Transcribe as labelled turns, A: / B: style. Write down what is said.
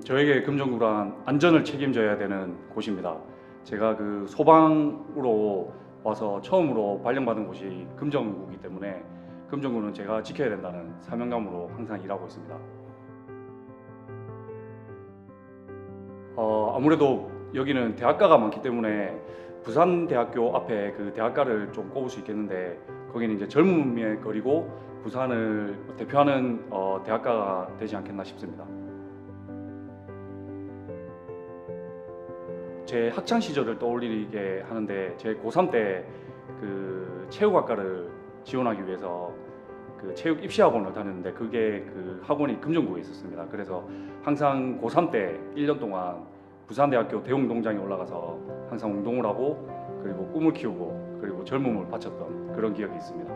A: 저에게 금정구란 안전을 책임져야 되는 곳입니다. 제가 그 소방으로 와서 처음으로 발령받은 곳이 금정구이기 때문에 금정구는 제가 지켜야 된다는 사명감으로 항상 일하고 있습니다. 어, 아무래도 여기는 대학가가 많기 때문에 부산대학교 앞에 그 대학가를 좀 꼽을 수 있겠는데 거기는 이제 젊음의 거리고 부산을 대표하는 어, 대학가가 되지 않겠나 싶습니다. 제 학창 시절을 떠올리게 하는데 제 고3 때 그 체육학과를 지원하기 위해서 그 체육 입시 학원을 다녔는데 그게 그 학원이 금정구에 있었습니다. 그래서 항상 고3 때 1년 동안 부산대학교 대웅동장에 올라가서 항상 운동을 하고 그리고 꿈을 키우고 그리고 젊음을 바쳤던 그런 기억이 있습니다.